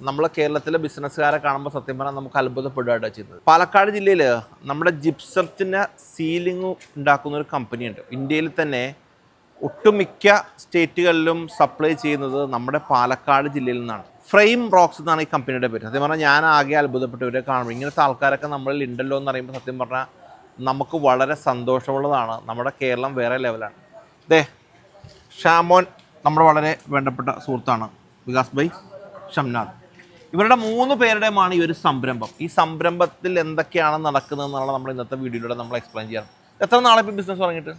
നമ്മളെ കേരളത്തിലെ ബിസിനസ്സുകാരെ കാണുമ്പോൾ സത്യം പറഞ്ഞാൽ നമുക്ക് അത്ഭുതപ്പെടുകയാണ് ചെയ്യുന്നത്. പാലക്കാട് ജില്ലയിൽ നമ്മുടെ ജിപ്സത്തിന് സീലിംഗ് ഉണ്ടാക്കുന്ന ഒരു കമ്പനിയുണ്ട് ഇന്ത്യയിൽ തന്നെ ഒട്ടുമിക്ക സ്റ്റേറ്റുകളിലും സപ്ലൈ ചെയ്യുന്നത് നമ്മുടെ പാലക്കാട് ജില്ലയിൽ നിന്നാണ്. ഫ്രെയിം റോക്സ് എന്നാണ് ഈ കമ്പനിയുടെ പേര്. സത്യം പറഞ്ഞാൽ ഞാൻ ആകെ അത്ഭുതപ്പെട്ടു. ഇവരെ കാണുമ്പോൾ ഇങ്ങനത്തെ ആൾക്കാരൊക്കെ നമ്മളിൽ ഉണ്ടല്ലോ എന്ന് പറയുമ്പോൾ സത്യം പറഞ്ഞാൽ നമുക്ക് വളരെ സന്തോഷമുള്ളതാണ്. നമ്മുടെ കേരളം വേറെ ലെവലാണ് ദേ ഷാമോൻ നമ്മുടെ വളരെ വേണ്ടപ്പെട്ട സുഹൃത്താണ്. വികാസ് ഭായ് ഷംനാഥ് ഇവരുടെ മൂന്ന് പേരുടെയുമാണ് ഈ ഒരു സംരംഭം. ഈ സംരംഭത്തിൽ എന്തൊക്കെയാണ് നടക്കുന്നത് എന്നുള്ളത് നമ്മൾ ഇന്നത്തെ വീഡിയോയിലൂടെ നമ്മൾ എക്സ്പ്ലെയിൻ ചെയ്യണം. എത്ര നാളെ ഇപ്പോൾ ബിസിനസ് തുടങ്ങിയിട്ട്?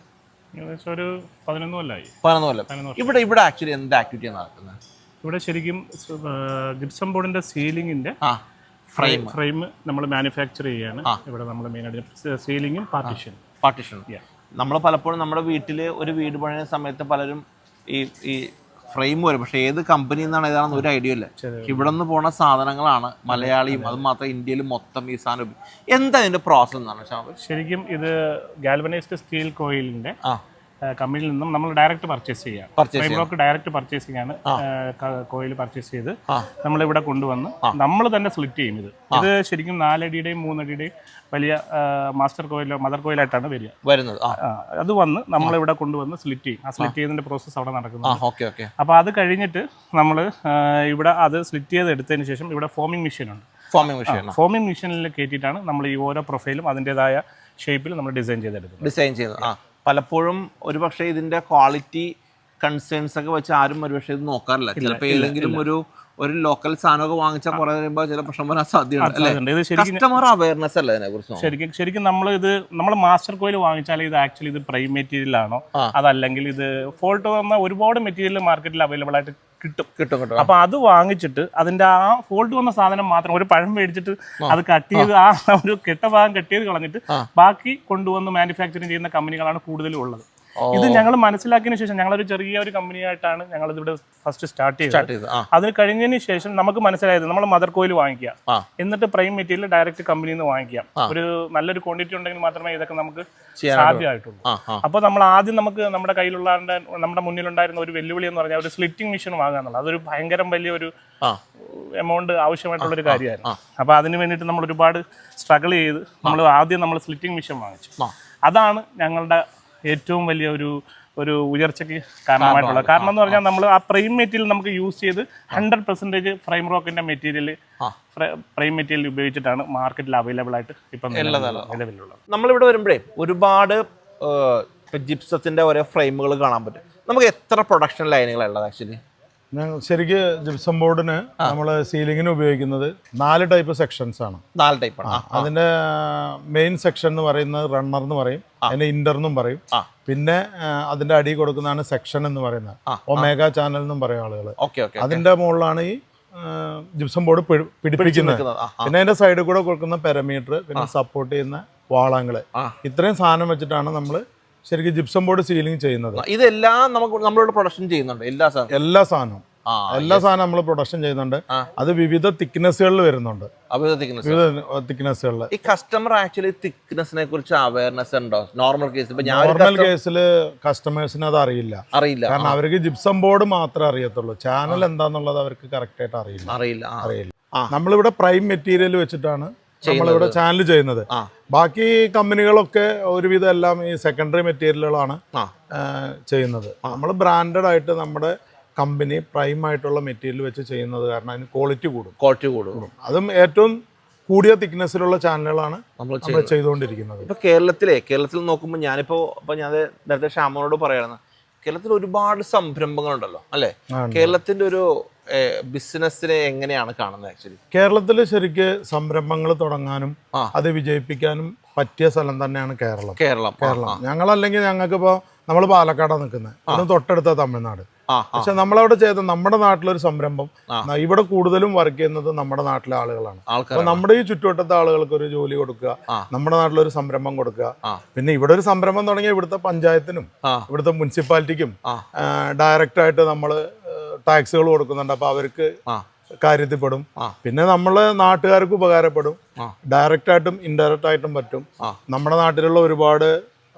ഏകദേശം ഒരു പതിനൊന്ന് കൊല്ലമായി പതിനൊന്ന് കൊല്ലം. ഇവിടെ ഇവിടെ ആക്ച്വലി എന്ത് ആക്ടിവിറ്റി നടക്കുന്നത്? ഇവിടെ ശരിക്കും ജിപ്സം ബോർഡിന്റെ സീലിംഗിന്റെ ഫ്രെയിം ഫ്രെയിം നമ്മൾ മാനുഫാക്ചർ ചെയ്യാണ് ഇവിടെ നമ്മൾ മെയിനായിട്ട് സീലിംഗും പാർട്ടിഷൻ പാർട്ടിഷൻ നമ്മൾ പലപ്പോഴും നമ്മുടെ വീട്ടിൽ ഒരു വീട് പണിയുന്ന സമയത്ത് പലരും ഈ ഈ ഫ്രെയിം വരും. പക്ഷേ ഏത് കമ്പനി എന്നാണ് ഏതാണെന്ന് ഒരു ഐഡിയ ഇല്ല. ഇവിടെ നിന്ന് പോണ സാധനങ്ങളാണ് മലയാളിയും അത്. മാത്രം ഇന്ത്യയിൽ മൊത്തം ഈ സാധനം എന്താ ഇതിന്റെ പ്രോസസ് എന്നാണ്? ശരിക്കും ഇത് ഗാൽവനൈസ്ഡ് സ്റ്റീൽ കോയിലിന്റെ കമ്പനിയിൽ നിന്നും നമ്മൾ ഡയറക്റ്റ് പർച്ചേസ് ചെയ്യാം. Purchase frame block direct purchasing ആണ് കോയിൽ പർച്ചേസ് ചെയ്ത് നമ്മൾ ഇവിടെ കൊണ്ടുവന്ന് നമ്മൾ തന്നെ സ്ലിറ്റ് ചെയ്യും ഇത്. ഇത് ശരിക്കും നാലടിയുടെയും മൂന്നടിയുടെയും വലിയ മാസ്റ്റർ കോയിലോ മദർ കോയിലായിട്ടാണ് വരിക. വരുന്നത്. അത് വന്ന് നമ്മൾ ഇവിടെ കൊണ്ടുവന്ന് സ്ലിറ്റ് ചെയ്യും. ആ സ്ലിറ്റ് ചെയ്യുന്നതിന്റെ പ്രോസസ്സ് അവിടെ നടക്കുന്നത് അപ്പൊ അത് കഴിഞ്ഞിട്ട് നമ്മൾ ഇവിടെ അത് സ്ലിറ്റ് ചെയ്ത് എടുത്തതിന് ശേഷം ഇവിടെ ഫോമിംഗ് മെഷീൻ ഉണ്ട്. ഫോമിംഗ് മെഷീൻ ഫോമിംഗ് മെഷീനിൽ കയറ്റിയിട്ടാണ് നമ്മൾ ഈ ഓരോ പ്രൊഫൈലും അതിന്റെതായ ഷേപ്പിൽ നമ്മൾ ഡിസൈൻ ചെയ്തെടുക്കുന്നത്. ഡിസൈൻ ചെയ്ത് ആ. പലപ്പോഴും ഒരുപക്ഷെ ഇതിന്റെ ഇതിന്റെ ക്വാളിറ്റി കൺസേൺസ് ഒക്കെ വെച്ച് ആരും ഒരുപക്ഷെ ഇത് നോക്കാറില്ല. ചിലപ്പോൾ ഏതെങ്കിലും ഒരു ഒരു ലോക്കൽ സാധനമൊക്കെ വാങ്ങിച്ചാൽ കുറെ കഴിയുമ്പോൾ ചില പ്രശ്നം വരാൻ സാധ്യതയുണ്ട് കസ്റ്റമർ അവയർനെസ് അല്ലേ കുറിച്ച് ശരിക്കും ശരിക്കും നമ്മൾ ഇത് നമ്മൾ മാസ്റ്റർ കോയിൽ വാങ്ങിച്ചാൽ ഇത് ആക്ച്വലി ഇത് പ്രൈം മെറ്റീരിയൽ ആണോ? അതല്ലെങ്കിൽ ഇത് ഫോൾട്ട് വന്ന ഒരുപാട് മെറ്റീരിയൽ മാർക്കറ്റിൽ അവൈലബിൾ ആയിട്ട് കിട്ടും. കിട്ടും കിട്ടും അപ്പൊ അത് വാങ്ങിച്ചിട്ട് അതിന്റെ ആ ഫോൾട്ട് വന്ന സാധനം മാത്രം ഒരു പഴം മേടിച്ചിട്ട് അത് കട്ട് ചെയ്ത് ആ. ഒരു കെട്ട ഭാഗം കട്ട് ചെയ്ത് കളഞ്ഞിട്ട് ബാക്കി കൊണ്ടുവന്ന് മാനുഫാക്ചറിങ് ചെയ്യുന്ന കമ്പനികളാണ് കൂടുതലും ഉള്ളത്. ഇത് ഞങ്ങൾ മനസ്സിലാക്കിയതിന് ശേഷം ഞങ്ങളൊരു ചെറിയ ഒരു കമ്പനിയായിട്ടാണ് ഞങ്ങൾ ഇവിടെ ഫസ്റ്റ് സ്റ്റാർട്ട് ചെയ്തത്. അതിന് കഴിഞ്ഞതിന് ശേഷം നമുക്ക് മനസ്സിലായത് നമ്മൾ മദർ കോയിൽ വാങ്ങിക്കുക. എന്നിട്ട് പ്രൈം മെറ്റീരിയൽ ഡയറക്റ്റ് കമ്പനിയിൽ നിന്ന് വാങ്ങിക്കാം ഒരു നല്ലൊരു ക്വാണ്ടിറ്റി ഉണ്ടെങ്കിൽ മാത്രമേ ഇതൊക്കെ നമുക്ക് സാധ്യമായിട്ടുള്ളൂ. അപ്പോൾ നമ്മൾ ആദ്യം നമുക്ക് നമ്മുടെ കയ്യിലുള്ള നമ്മുടെ മുന്നിലുണ്ടായിരുന്ന ഒരു വെല്ലുവിളി എന്ന് പറഞ്ഞാൽ ഒരു സ്ലിറ്റിംഗ് മെഷീൻ വാങ്ങുക എന്നുള്ളത്. അതൊരു ഭയങ്കരം വലിയൊരു എമൗണ്ട് ആവശ്യമായിട്ടുള്ള ഒരു കാര്യമായിരുന്നു. അപ്പോൾ അതിന് വേണ്ടിയിട്ട് നമ്മൾ ഒരുപാട് സ്ട്രഗിൾ ചെയ്ത് നമ്മൾ ആദ്യം നമ്മൾ സ്ലിറ്റിംഗ് മെഷീൻ വാങ്ങിച്ചു. അതാണ് ഞങ്ങളുടെ ഏറ്റവും വലിയ ഒരു ഒരു ഉയർച്ചയ്ക്ക് കാരണമായിട്ടുള്ളത്. കാരണം എന്ന് പറഞ്ഞാൽ നമ്മൾ ആ. പ്രൈം മെറ്റീരിയൽ നമുക്ക് യൂസ് ചെയ്ത് ഹൺഡ്രഡ് പെർസെന്റേജ് ഫ്രെയിം റോക്കിന്റെ മെറ്റീരിയൽ പ്രൈം മെറ്റീരിയൽ ഉപയോഗിച്ചിട്ടാണ് മാർക്കറ്റിൽ അവൈലബിൾ ആയിട്ട് ഇപ്പം നിലവിലുള്ളത്. നമ്മളിവിടെ വരുമ്പോഴേ ഒരുപാട് ജിപ്സത്തിന്റെ ഓരോ ഫ്രെയിമുകൾ കാണാൻ പറ്റും. നമുക്ക് എത്ര പ്രൊഡക്ഷൻ ലൈനുകളുള്ളത് ആക്ച്വലി ശരിക്ക് ജിപ്സം ബോർഡിന് നമ്മൾ സീലിങ്ങിന് ഉപയോഗിക്കുന്നത് നാല് ടൈപ്പ് സെക്ഷൻസ് ആണ്. നാല് ടൈപ്പ് ആണ്. അതിന്റെ മെയിൻ സെക്ഷൻ എന്ന് പറയുന്നത് റണ്ണർ എന്ന് പറയും. അതിന്റെ ഇന്റർ എന്നും പറയും. പിന്നെ അതിന്റെ അടി കൊടുക്കുന്നതാണ് സെക്ഷൻ എന്ന് പറയുന്നത്. ഒമേഗ ചാനൽ എന്നും പറയും ആളുകൾ അതിന്റെ മുകളിലാണ് ഈ ജിപ്സം ബോർഡ് പിടിപ്പിക്കുന്നത്. പിന്നെ അതിന്റെ സൈഡിൽ കൂടെ കൊടുക്കുന്ന പെരമീറ്റർ പിന്നെ സപ്പോർട്ട് ചെയ്യുന്ന വാളങ്ങൾ. ഇത്രയും സാധനം വെച്ചിട്ടാണ് നമ്മൾ ശരിക്കും ജിപ്സം ബോർഡ് സീലിംഗ് ചെയ്യുന്നത്. ഇതെല്ലാം നമുക്ക് നമ്മളോട് പ്രൊഡക്ഷൻ ചെയ്യുന്നുണ്ട് എല്ലാ സാധനം എല്ലാ സാധനവും. എല്ലാ സാധനം നമ്മൾ പ്രൊഡക്ഷൻ ചെയ്യുന്നുണ്ട്. അത് വിവിധ തിക്നെസ്സുകളിൽ വരുന്നുണ്ട്. വിവിധ തിക്നെസ്സുകളിൽ ഈ കസ്റ്റമർ ആക്ച്വലി തിക്നെസ്സിനെ കുറിച്ച് അവയർനെസ് ഉണ്ടോ? നോർമൽ കേസ് ഇപ്പൊ ഞാൻ നോർമൽ കേസിൽ കസ്റ്റമേഴ്സിന് അത് അറിയില്ല. അറിയില്ല. കാരണം അവർക്ക് ജിപ്സം ബോർഡ് മാത്രമേ അറിയത്തുള്ളൂ. ചാനൽ എന്താന്നുള്ളത് അവർക്ക് കറക്റ്റ് ആയിട്ട് അറിയില്ല. അറിയില്ല. അറിയില്ല. നമ്മളിവിടെ പ്രൈം മെറ്റീരിയൽ വെച്ചിട്ടാണ് നമ്മളിവിടെ ചാനൽ ചെയ്യുന്നത്. ബാക്കി കമ്പനികളൊക്കെ ഒരുവിധം എല്ലാം ഈ സെക്കൻഡറി മെറ്റീരിയലുകളാണ് ചെയ്യുന്നത്. നമ്മൾ ബ്രാൻഡഡ് ആയിട്ട് നമ്മുടെ കമ്പനി പ്രൈം ആയിട്ടുള്ള മെറ്റീരിയൽ വെച്ച് ചെയ്യുന്നത് കാരണം അതിന് ക്വാളിറ്റി കൂടും. ക്വാളിറ്റി കൂടും. അതും ഏറ്റവും കൂടിയ തിക്നെസ്സിലുള്ള ചാനലുകളാണ് നമ്മൾ ചെയ്തുകൊണ്ടിരിക്കുന്നത്. ഇപ്പൊ കേരളത്തിലെ കേരളത്തിൽ നോക്കുമ്പോൾ ഞാനിപ്പോ ഇപ്പൊ ഞാൻ നേരത്തെ ശ്യാമനോട് പറയാണ് കേരളത്തിൽ ഒരുപാട് സംരംഭങ്ങളുണ്ടല്ലോ അല്ലെ? കേരളത്തിന്റെ ഒരു ബിസിനസ്സിനെ എങ്ങനെയാണ് കാണുന്നത് ആക്ച്വലി? കേരളത്തിൽ ശരിക്ക് സംരംഭങ്ങൾ തുടങ്ങാനും. അത് വിജയിപ്പിക്കാനും പറ്റിയ സ്ഥലം തന്നെയാണ് കേരളം. കേരളം. കേരളം. ഞങ്ങളല്ലെങ്കിൽ ഞങ്ങൾക്ക് ഇപ്പോൾ നമ്മൾ പാലക്കാടാണ് നിൽക്കുന്നത് ഇത് തൊട്ടടുത്ത തമിഴ്നാട്. പക്ഷെ നമ്മളവിടെ ചെയ്ത നമ്മുടെ നാട്ടിലൊരു സംരംഭം ഇവിടെ കൂടുതലും വർക്ക് ചെയ്യുന്നത് നമ്മുടെ നാട്ടിലെ ആളുകളാണ്. അപ്പൊ നമ്മുടെ ഈ ചുറ്റുവട്ടത്തെ ആളുകൾക്ക് ഒരു ജോലി കൊടുക്കുക. നമ്മുടെ നാട്ടിലൊരു സംരംഭം കൊടുക്കുക. പിന്നെ ഇവിടെ ഒരു സംരംഭം തുടങ്ങിയ ഇവിടുത്തെ പഞ്ചായത്തിനും ഇവിടുത്തെ മുനിസിപ്പാലിറ്റിക്കും ഡയറക്റ്റായിട്ട് ഡയറക്റ്റ് ആയിട്ട് നമ്മൾ ടാക്സുകൾ കൊടുക്കുന്നുണ്ട്. അപ്പോൾ അവർക്ക് കാര്യത്തിൽ കാര്യത്തിൽപ്പെടും. പിന്നെ നമ്മൾ നാട്ടുകാർക്ക് ഉപകാരപ്പെടും. ഡയറക്റ്റ് ആയിട്ടും ഇൻഡയറക്റ്റ് ആയിട്ടും പറ്റും. നമ്മുടെ നാട്ടിലുള്ള ഒരുപാട്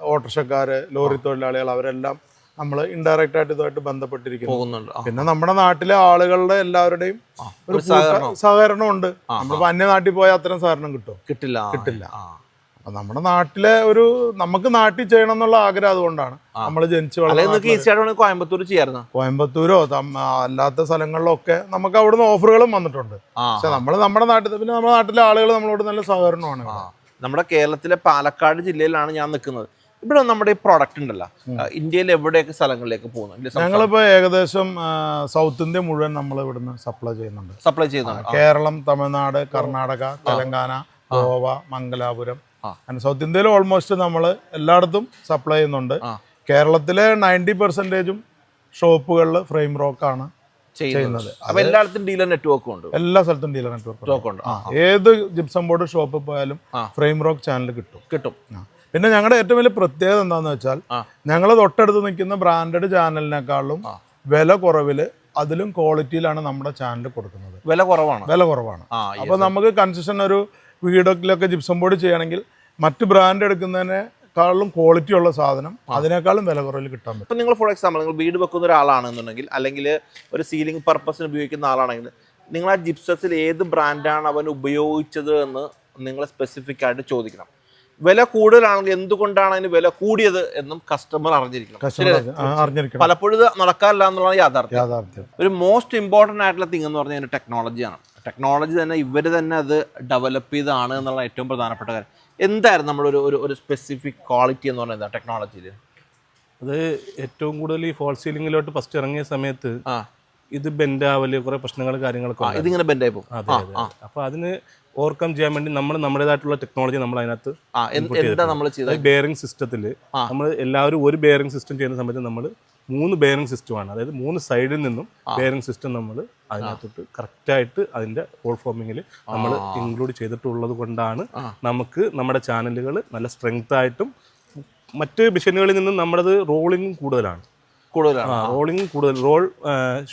ഓട്ടോറിക്ഷക്കാര് ലോറി തൊഴിലാളികൾ അവരെല്ലാം നമ്മൾ ഇൻഡയറക്റ്റ് ആയിട്ട് ഇതുമായിട്ട് ബന്ധപ്പെട്ടിരിക്കുന്നു. പിന്നെ നമ്മുടെ നാട്ടിലെ ആളുകളുടെ എല്ലാവരുടെയും ഒരു ഒരു സഹകരണം. ഉണ്ട്. നമ്മളിപ്പോ അന്യനാട്ടിൽ പോയാൽ അത്തരം സഹകരണം കിട്ടും? കിട്ടില്ല. കിട്ടില്ല. നമ്മുടെ നാട്ടിലെ ഒരു നമുക്ക് നാട്ടിൽ ചെയ്യണം എന്നുള്ള ആഗ്രഹം അതുകൊണ്ടാണ്. നമ്മൾ ജനിച്ചു വളർന്നത് കോയമ്പത്തൂർ ചെയ്യാറുണ്ട് കോയമ്പത്തൂരോ അല്ലാത്ത സ്ഥലങ്ങളിലൊക്കെ നമുക്ക് അവിടുന്ന് ഓഫറുകളും വന്നിട്ടുണ്ട്. പക്ഷെ നമ്മൾ നമ്മുടെ നാട്ടിൽ പിന്നെ നമ്മുടെ നാട്ടിലെ ആളുകൾ നമ്മളോട് നല്ല സഹകരണമാണ് നമ്മുടെ കേരളത്തിലെ പാലക്കാട് ജില്ലയിലാണ് ഞാൻ നിൽക്കുന്നത്. ഇവിടെ നമ്മുടെ ഈ പ്രോഡക്റ്റ് ഉണ്ടല്ലോ. ഇന്ത്യയിൽ എവിടെയൊക്കെ സ്ഥലങ്ങളിലേക്ക് പോകുന്നു? ഞങ്ങളിപ്പോൾ ഞങ്ങളിപ്പോ ഏകദേശം സൗത്ത് ഇന്ത്യ മുഴുവൻ നമ്മൾ ഇവിടുന്ന് സപ്ലൈ ചെയ്യുന്നുണ്ട്. സപ്ലൈ ചെയ്യുന്നുണ്ട്. കേരളം തമിഴ്നാട് കർണാടക തെലങ്കാന ഗോവ മംഗലാപുരം അങ്ങനെ സൗത്ത് ഇന്ത്യയിൽ ഓൾമോസ്റ്റ് നമ്മൾ എല്ലായിടത്തും സപ്ലൈ ചെയ്യുന്നുണ്ട്. കേരളത്തിലെ നയന്റി പെർസെന്റേജും ഷോപ്പുകളിൽ ഫ്രെയിം റോക്കാണ് ചെയ്യുന്നത്. അപ്പോൾ അപ്പൊ എല്ലായിടത്തും ഡീലർ നെറ്റ്വർക്കും ഉണ്ട്. എല്ലാ സ്ഥലത്തും ഡീലർ നെറ്റ്വർക്ക് ഉണ്ട്. ഏത് ജിപ്സം ബോർഡ് ഷോപ്പിൽ പോയാലും ഫ്രെയിം റോക്ക് ചാനൽ കിട്ടും. കിട്ടും. പിന്നെ ഞങ്ങളുടെ ഏറ്റവും വലിയ പ്രത്യേകത എന്താണെന്ന് വെച്ചാൽ. ഞങ്ങൾ തൊട്ടടുത്ത് നിൽക്കുന്ന ബ്രാൻഡഡ് ചാനലിനേക്കാളും വില കുറവിൽ അതിലും ക്വാളിറ്റിയിലാണ് നമ്മുടെ ചാനൽ കൊടുക്കുന്നത്. വില കുറവാണ്. വില കുറവാണ്. അപ്പൊ അപ്പോൾ നമുക്ക് കൺസെഷൻ ഒരു വീടൊക്കെ ജിപ്സം ബോർഡ് ചെയ്യണമെങ്കിൽ മറ്റ് ബ്രാൻഡ് എടുക്കുന്നതിനേക്കാളും ക്വാളിറ്റി ഉള്ള സാധനം അതിനേക്കാളും വില കുറവിൽ കിട്ടാൻ പറ്റും. ഇപ്പൊ നിങ്ങൾ ഫോർ എക്സാമ്പിൾ നിങ്ങൾ വീട് വെക്കുന്ന ഒരാളാണെന്നുണ്ടെങ്കിൽ അല്ലെങ്കിൽ ഒരു സീലിംഗ് പർപ്പസിന് ഉപയോഗിക്കുന്ന ആളാണെങ്കിൽ നിങ്ങൾ ആ ജിപ്സസിൽ ഏത് ബ്രാൻഡാണ് അവൻ ഉപയോഗിച്ചത് എന്ന് നിങ്ങൾ സ്പെസിഫിക് ആയിട്ട് ചോദിക്കണം. വില കൂടുതലാണെങ്കിൽ എന്തുകൊണ്ടാണ് അതിന് വില കൂടിയത് എന്നും കസ്റ്റമർ അറിഞ്ഞിരിക്കണം. പലപ്പോഴും ഇത് നടക്കാറില്ല എന്നുള്ളതാണ് യാഥാർത്ഥ്യം. യാഥാർത്ഥ്യം. ഒരു മോസ്റ്റ് ഇമ്പോർട്ടന്റ് ആയിട്ടുള്ള തിങ് എന്ന് പറഞ്ഞാൽ ടെക്നോളജിയാണ് ടെക്നോളജി തന്നെ ഇവർ തന്നെ അത് ഡെവലപ്പ് ചെയ്താണ് എന്നുള്ള ഏറ്റവും പ്രധാനപ്പെട്ട കാര്യം. എന്തായിരുന്നു നമ്മളൊരു ഒരു ഒരു സ്പെസിഫിക് ക്വാളിറ്റി എന്ന് പറയുന്നത് ടെക്നോളജിയിൽ അത് ഏറ്റവും കൂടുതൽ ഈ ഫോൾ സീലിംഗിലോട്ട് ഫസ്റ്റ് ഇറങ്ങിയ സമയത്ത് ആ. ഇത് ബെൻഡ് ആവൽ കുറെ പ്രശ്നങ്ങൾ കാര്യങ്ങളൊക്കെ ഇതിങ്ങനെ ബെൻഡ് ആയി പോകും. അതെ അതെ. അപ്പൊ അതിന് ഓവർകം ചെയ്യാൻ വേണ്ടി നമ്മൾ നമ്മുടേതായിട്ടുള്ള ടെക്നോളജി നമ്മൾ അതിനകത്ത് എന്താ നമ്മൾ ചെയ്തത്? ബെയറിംഗ് സിസ്റ്റത്തിൽ നമ്മൾ എല്ലാവരും ഒരു ബെയറിംഗ് സിസ്റ്റം ചെയ്യുന്ന സമയത്ത് നമ്മൾ മൂന്ന് ബെയറിംഗ് സിസ്റ്റമാണ് അതായത് മൂന്ന് സൈഡിൽ നിന്നും ബെയറിംഗ് സിസ്റ്റം നമ്മൾ അതിനകത്തോട്ട് കറക്റ്റായിട്ട് അതിന്റെ ഹോൾ ഫോമിങ്ങിൽ നമ്മൾ ഇൻക്ലൂഡ് ചെയ്തിട്ടുള്ളത് കൊണ്ടാണ് നമുക്ക് നമ്മുടെ ചാനലുകൾ നല്ല സ്ട്രെങ്ത് ആയിട്ടും മറ്റ് മെഷീനുകളിൽ നിന്നും നമ്മുടേത് റോളിംഗ് കൂടുതലാണ്. കൂടുതലാണ്. റോളിംഗ് കൂടുതൽ റോൾ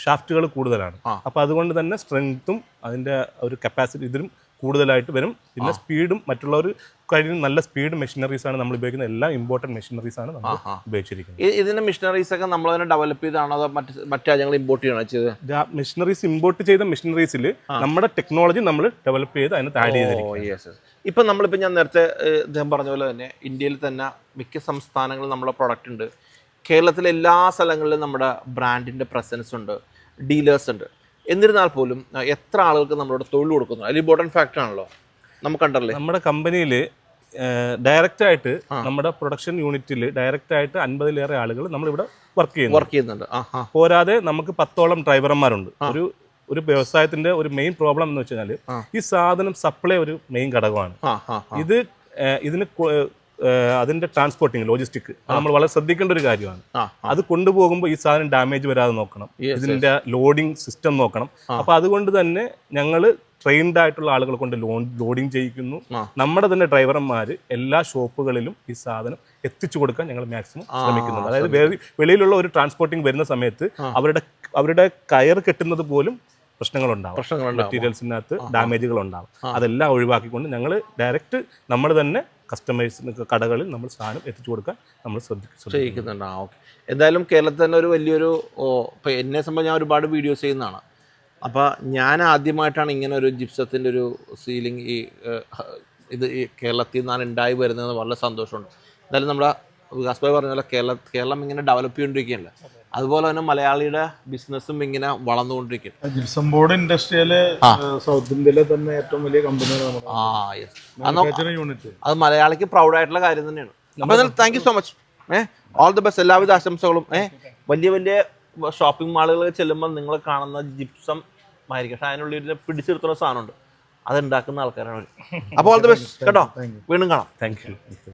ഷാഫ്റ്റുകൾ കൂടുതലാണ്. അപ്പോൾ അതുകൊണ്ട് തന്നെ സ്ട്രെങ്ത്തും അതിന്റെ ഒരു കപ്പാസിറ്റി ഇതിലും കൂടുതലായിട്ട് വരും. പിന്നെ സ്പീഡും മറ്റുള്ളവർ കഴിഞ്ഞ നല്ല സ്പീഡ് മെഷീനറീസ് ആണ് നമ്മൾ ഉപയോഗിക്കുന്ന എല്ലാ ഇമ്പോർട്ടന്റ് മെഷീനറീസ് ആണ് നമ്മൾ ഉപയോഗിച്ചിരിക്കുന്നത്. ഇതിന്റെ മെഷീനറീസ് ഒക്കെ നമ്മൾ തന്നെ ഡെവലപ്പ് ചെയ്താണോ അതോ മറ്റ് മറ്റു രാജ്യങ്ങൾ ഇമ്പോർട്ട് ചെയ്യണോ ചെയ്തത്? മെഷീനറീസ് ഇമ്പോർട്ട് ചെയ്ത മെഷീനറീസിൽ നമ്മുടെ ടെക്നോളജി നമ്മൾ ഡെവലപ്പ് ചെയ്ത് അതിനകത്ത് ആഡ് ചെയ്തിരിക്കും ഇപ്പം നമ്മളിപ്പോൾ ഞാൻ നേരത്തെ ഇദ്ദേഹം പറഞ്ഞ പോലെ തന്നെ ഇന്ത്യയിൽ തന്നെ മിക്ക സംസ്ഥാനങ്ങളിൽ നമ്മുടെ പ്രൊഡക്റ്റ് ഉണ്ട്. കേരളത്തിലെ എല്ലാ സ്ഥലങ്ങളിലും നമ്മുടെ ബ്രാൻഡിന്റെ പ്രസൻസ് ഉണ്ട്. ഡീലേഴ്സ് ഉണ്ട്. എന്നിരുന്നാൽ പോലും എത്ര ആളുകൾക്ക് നമ്മളോട് തൊഴിൽ കൊടുക്കുന്നു? അതിൽ ഇമ്പോർട്ടന്റ് ഫാക്ടർ ആണല്ലോ. നമുക്ക് കണ്ടല്ലേ നമ്മുടെ കമ്പനിയിൽ ഡയറക്റ്റ് ആയിട്ട് നമ്മുടെ പ്രൊഡക്ഷൻ യൂണിറ്റിൽ ഡയറക്റ്റ് ആയിട്ട് അൻപതിലേറെ ആളുകൾ നമ്മളിവിടെ വർക്ക് ചെയ്യുന്നു. വർക്ക് ചെയ്യുന്നുണ്ട്. പോരാതെ നമുക്ക് പത്തോളം ഡ്രൈവർമാരുണ്ട് ഒരു ഒരു വ്യവസായത്തിന്റെ ഒരു മെയിൻ പ്രോബ്ലം എന്ന് വെച്ചാൽ. ഈ സാധനം സപ്ലൈ ഒരു മെയിൻ ഘടകമാണ്. ഇത് ഇതിന് അതിന്റെ ട്രാൻസ്പോർട്ടിങ് ലോജിസ്റ്റിക് നമ്മൾ വളരെ ശ്രദ്ധിക്കേണ്ട ഒരു കാര്യമാണ്. അത് കൊണ്ടുപോകുമ്പോൾ ഈ സാധനം ഡാമേജ് വരാതെ നോക്കണം. ഇതിന്റെ ലോഡിംഗ് സിസ്റ്റം നോക്കണം. അപ്പൊ അതുകൊണ്ട് തന്നെ ഞങ്ങൾ ട്രെയിൻഡ് ആയിട്ടുള്ള ആളുകളെ കൊണ്ട് ലോഡിംഗ് ചെയ്യിക്കുന്നു. നമ്മുടെ തന്നെ ഡ്രൈവർമാർ എല്ലാ ഷോപ്പുകളിലും ഈ സാധനം എത്തിച്ചു കൊടുക്കാൻ ഞങ്ങൾ മാക്സിമം ശ്രമിക്കുന്നു. ശ്രമിക്കുന്നുണ്ട് അതായത് വെളിയിലുള്ള ഒരു ട്രാൻസ്പോർട്ടിങ് വരുന്ന സമയത്ത് അവരുടെ അവരുടെ കയർ കെട്ടുന്നത് പോലും പ്രശ്നങ്ങളുണ്ടാവും. പ്രശ്നങ്ങളുണ്ടാവും. മെറ്റീരിയൽസിനകത്ത് ഡാമേജുകൾ ഉണ്ടാവും അതെല്ലാം ഒഴിവാക്കിക്കൊണ്ട് ഞങ്ങൾ ഡയറക്റ്റ് നമ്മൾ തന്നെ കസ്റ്റമേഴ്സിന് കടകളിൽ നമ്മൾ സാധനം എത്തിച്ചു കൊടുക്കാൻ നമ്മൾ ശ്രദ്ധിക്കുന്നുണ്ട്. ആ ഓക്കെ എന്തായാലും കേരളത്തിൽ തന്നെ ഒരു വലിയൊരു ഇപ്പം എന്നെ സംബന്ധിച്ച് ഞാൻ ഒരുപാട് വീഡിയോസ് ചെയ്യുന്നതാണ്. അപ്പോൾ ഞാൻ ആദ്യമായിട്ടാണ് ഇങ്ങനെ ഒരു ജിപ്സത്തിന്റെ ഒരു സീലിംഗ് ഈ ഇത് ഈ കേരളത്തിൽ നിന്നാണ് ഉണ്ടായി വരുന്നത് വളരെ സന്തോഷമുണ്ട്. എന്തായാലും നമ്മുടെ വികാസ് ഭായ് പറഞ്ഞ പോലെ കേരള കേരളം ഇങ്ങനെ ഡെവലപ്പ് ചെയ്തുകൊണ്ടിരിക്കുകയല്ലേ അതുപോലെ തന്നെ മലയാളിയുടെ ബിസിനസ്സും ഇങ്ങനെ വളർന്നുകൊണ്ടിരിക്കും ജിപ്സം ബോർഡ് ഇൻഡസ്ട്രിയിലെ ആ. സൗത്ത് ഇന്ത്യയിലെ തന്നെ ഏറ്റവും വലിയ കമ്പനിയാണ് ആ യെസ് മാനുഫാക്ചറിംഗ് യൂണിറ്റ് അത് മലയാളിക്ക് പ്രൗഡ് ആയിട്ടുള്ള കാര്യം തന്നെയാണ്. അപ്പോൾ thank you so much uh all the best എല്ലാവിധ ആശംസകളും. ഏ വലിയ വലിയ ഷോപ്പിംഗ് മാളുകളിൽ ചെല്ലുമ്പോൾ നിങ്ങൾ കാണുന്ന ജിപ്സം ആയിരിക്കും പക്ഷെ അതിനുള്ളിൽ ഒരു പിടിച്ചെടുത്തുള്ള സാധനമുണ്ട്. അത് ഉണ്ടാക്കുന്ന ആൾക്കാരാണ്. അപ്പോൾ ഓൾ ദി ബെസ്റ്റ് കേട്ടോ? വീണ്ടും കാണാം. Thank you